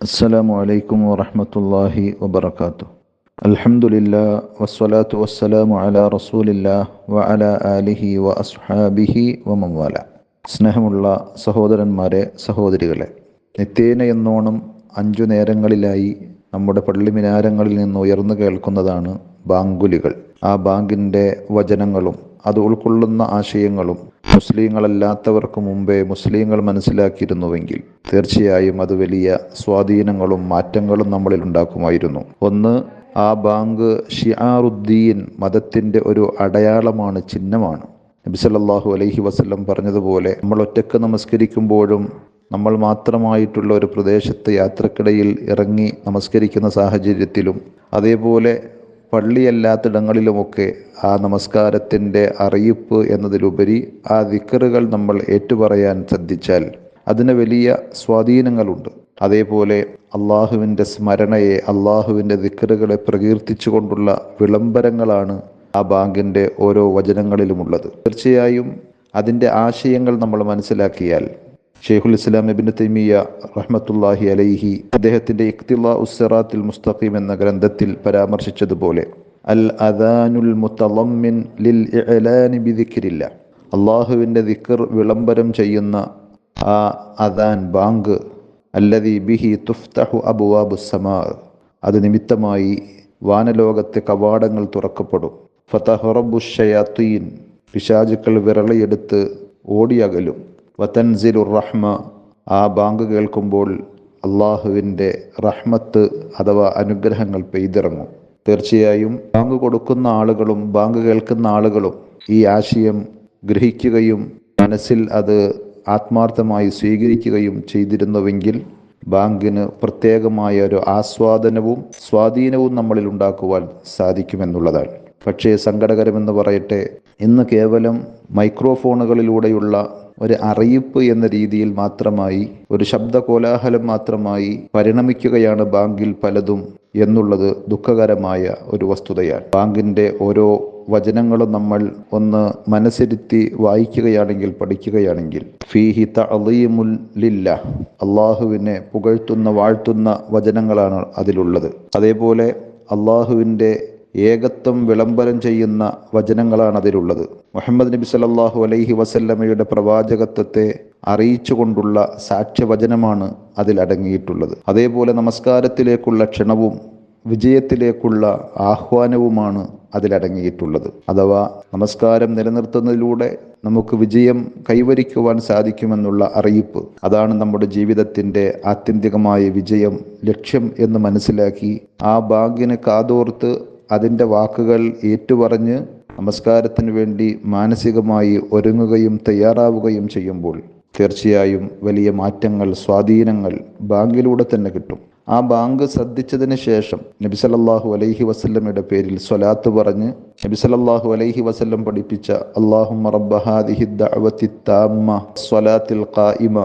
السلام عليكم ورحمة الله وبركاته الحمد لله والصلاة والسلام على رسول الله وعلى آله وأصحابه ومن والاه സ്നേഹമുള്ള സഹോദരന്മാരെ സഹോദരികളെ നിത്യേന എന്നോണം അഞ്ചു നേരങ്ങളിലായി നമ്മുടെ പള്ളി മിനാരങ്ങളിൽ നിന്ന് ഉയർന്നു കേൾക്കുന്നതാണ് ബാങ്കുലികൾ ആ ബാങ്കിൻ്റെ വചനങ്ങളും അത് ഉൾക്കൊള്ളുന്ന ആശയങ്ങളും മുസ്ലിങ്ങളല്ലാത്തവർക്ക് മുമ്പേ മുസ്ലിങ്ങൾ മനസ്സിലാക്കിയിരുന്നുവെങ്കിൽ തീർച്ചയായും അത് വലിയ സ്വാധീനങ്ങളും മാറ്റങ്ങളും നമ്മളിൽ ഉണ്ടാക്കുമായിരുന്നു. ഒന്ന് ആ ബാങ്ക് ഷിയാറുദ്ദീൻ മതത്തിന്റെ ഒരു അടയാളമാണ് ചിഹ്നമാണ്. നബിസല്ലാഹു അലൈഹി വസല്ലം പറഞ്ഞതുപോലെ നമ്മൾ ഒറ്റയ്ക്ക് നമസ്കരിക്കുമ്പോഴും നമ്മൾ മാത്രമായിട്ടുള്ള ഒരു പ്രദേശത്ത് യാത്രക്കിടയിൽ ഇറങ്ങി നമസ്കരിക്കുന്ന സാഹചര്യത്തിലും അതേപോലെ പള്ളിയല്ലാത്തിടങ്ങളിലുമൊക്കെ ആ നമസ്കാരത്തിന്റെ അറിയിപ്പ് എന്നതിലുപരി ആ ദിക്കറുകൾ നമ്മൾ ഏറ്റുപറയാൻ ശ്രദ്ധിച്ചാൽ അതിന് വലിയ സ്വാധീനങ്ങളുണ്ട്. അതേപോലെ അള്ളാഹുവിന്റെ സ്മരണയെ അള്ളാഹുവിന്റെ ദിക്കറുകളെ പ്രകീർത്തിച്ചുകൊണ്ടുള്ള വിളംബരങ്ങളാണ് ആ ബാങ്കിന്റെ ഓരോ വചനങ്ങളിലുമുള്ളത്. തീർച്ചയായും അതിന്റെ ആശയങ്ങൾ നമ്മൾ മനസ്സിലാക്കിയാൽ ഷെയ്ഖുൽ ഇസ്ലാം ഇബിൻ തൈമിയ റഹ്മത്തുല്ലാഹി അലൈഹി അദ്ദേഹത്തിന്റെ ഇഖ്തില ഉസ്സറാത്തിൽ മുസ്തഖീം എന്ന ഗ്രന്ഥത്തിൽ പരാമർശിച്ചതുപോലെ അൽ അദാനുൽ മുത്തലമ്മിൻ ലിൽ ഇഅ്ലാനി ബിദിക്രില്ല. അള്ളാഹുവിന്റെ ദിക്കർ വിളംബരം ചെയ്യുന്ന ആ അദാൻ ബാങ്ക് അല്ലതി ബിഹി തുഫ്തഹു അബുവാബു സമാ അത് നിമിത്തമായി വാനലോകത്തെ കവാടങ്ങൾ തുറക്കപ്പെടും. ഫതഹറബുഷയാത്തീൻ പിശാചുക്കൾ വിരളയെടുത്ത് ഓടിയകലും. വതൻസിലുർ റഹ്മ. ആ ബാങ്ക് കേൾക്കുമ്പോൾ അള്ളാഹുവിന്റെ റഹ്മത്ത് അഥവാ അനുഗ്രഹങ്ങൾ പെയ്തിറങ്ങും. തീർച്ചയായും ബാങ്ക് കൊടുക്കുന്ന ആളുകളും ബാങ്ക് കേൾക്കുന്ന ആളുകളും ഈ ആശയം ഗ്രഹിക്കുകയും മനസ്സിൽ അത് ആത്മാർത്ഥമായി സ്വീകരിക്കുകയും ചെയ്തിരുന്നുവെങ്കിൽ ബാങ്കിന് പ്രത്യേകമായ ഒരു ആസ്വാദനവും സ്വാധീനവും നമ്മളിൽ ഉണ്ടാക്കുവാൻ സാധിക്കുമെന്നുള്ളതാണ്. പക്ഷേ സങ്കടകരമെന്ന് പറയട്ടെ ഇന്ന് കേവലം മൈക്രോഫോണുകളിലൂടെയുള്ള ഒരു അറിയിപ്പ് എന്ന രീതിയിൽ മാത്രമായി ഒരു ശബ്ദ കോലാഹലം മാത്രമായി പരിണമിക്കുകയാണ് ബാങ്കിൽ പലതും എന്നുള്ളത് ദുഃഖകരമായ ഒരു വസ്തുതയാണ്. ബാങ്കിന്റെ ഓരോ വചനങ്ങളും നമ്മൾ ഒന്ന് മനസ്സിരുത്തി വായിക്കുകയാണെങ്കിൽ പഠിക്കുകയാണെങ്കിൽ ഫീഹി തഅലീമുൽ ലില്ല അള്ളാഹുവിനെ പുകഴ്ത്തുന്ന വാഴ്ത്തുന്ന വചനങ്ങളാണ് അതിലുള്ളത്. അതേപോലെ അള്ളാഹുവിന്റെ ഏകത്വം വിളംബരം ചെയ്യുന്ന വചനങ്ങളാണ് അതിലുള്ളത് മുഹമ്മദ് നബി സല്ലാഹു അലൈഹി വസല്ലമയുടെ പ്രവാചകത്വത്തെ അറിയിച്ചുകൊണ്ടുള്ള സാക്ഷ്യവചനമാണ് അതിൽ അടങ്ങിയിട്ടുള്ളത് അതേപോലെ നമസ്കാരത്തിലേക്കുള്ള ക്ഷണവും വിജയത്തിലേക്കുള്ള ആഹ്വാനവുമാണ് അതിലടങ്ങിയിട്ടുള്ളത്. അഥവാ നമസ്കാരം നിലനിർത്തുന്നതിലൂടെ നമുക്ക് വിജയം കൈവരിക്കുവാൻ സാധിക്കുമെന്നുള്ള അറിയിപ്പ്. അതാണ് നമ്മുടെ ജീവിതത്തിന്റെ ആത്യന്തികമായ വിജയം ലക്ഷ്യം എന്ന് മനസ്സിലാക്കി ആ ബാങ്കിനെ കാതോർത്ത് അതിന്റെ വാക്കുകൾ ഏറ്റുപറഞ്ഞ് നമസ്കാരത്തിന് വേണ്ടി മാനസികമായി ഒരുങ്ങുകയും തയ്യാറാവുകയും ചെയ്യുമ്പോൾ തീർച്ചയായും വലിയ മാറ്റങ്ങൾ സ്വാധീനങ്ങൾ ബാങ്കിലൂടെ തന്നെ കിട്ടും. ആ ബാങ്ക് ശ്രദ്ധിച്ചതിന് ശേഷം നബിസലല്ലാഹു അലൈഹി വസല്ലമയുടെ പേരിൽ സ്വലാത്ത് പറഞ്ഞ് നബിസലല്ലാഹു അലൈഹി വസല്ലം പഠിപ്പിച്ച അള്ളാഹും സ്വലാത്തിൽ ഖായിമ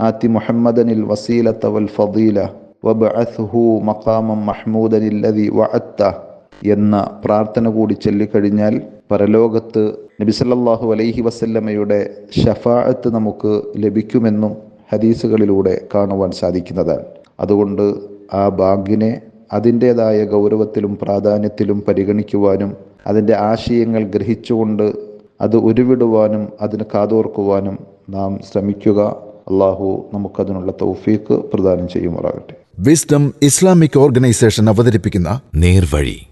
ആത്തി മുഹമ്മദനിൽ വസീലത്ത വൽ ഫദീല വബ്അത്ഹു മഖാമം മഹ്മൂദനില്ലതി വഅത്ത എന്ന പ്രാർത്ഥന കൂടി ചൊല്ലിക്കഴിഞ്ഞാൽ പരലോകത്ത് നബിസല്ലാഹു അലൈഹി വസല്ലമ്മയുടെ ഷഫാഅത്ത് നമുക്ക് ലഭിക്കുമെന്നും ഹദീസുകളിലൂടെ കാണുവാൻ സാധിക്കുന്നതാണ് അതുകൊണ്ട് ആ ബാങ്കിനെ അതിന്റേതായ ഗൗരവത്തിലും പ്രാധാന്യത്തിലും പരിഗണിക്കുവാനും അതിന്റെ ആശയങ്ങൾ ഗ്രഹിച്ചുകൊണ്ട് അത് ഉരുവിടുവാനും അതിന് കാതോർക്കുവാനും നാം ശ്രമിക്കുക. അള്ളാഹു നമുക്കതിനുള്ള തൗഫീക്ക് പ്രദാനം ചെയ്യുമാറാകട്ടെ. വിസ്ഡം ഇസ്ലാമിക് ഓർഗനൈസേഷൻ അവതരിപ്പിക്കുന്ന നേർവഴി.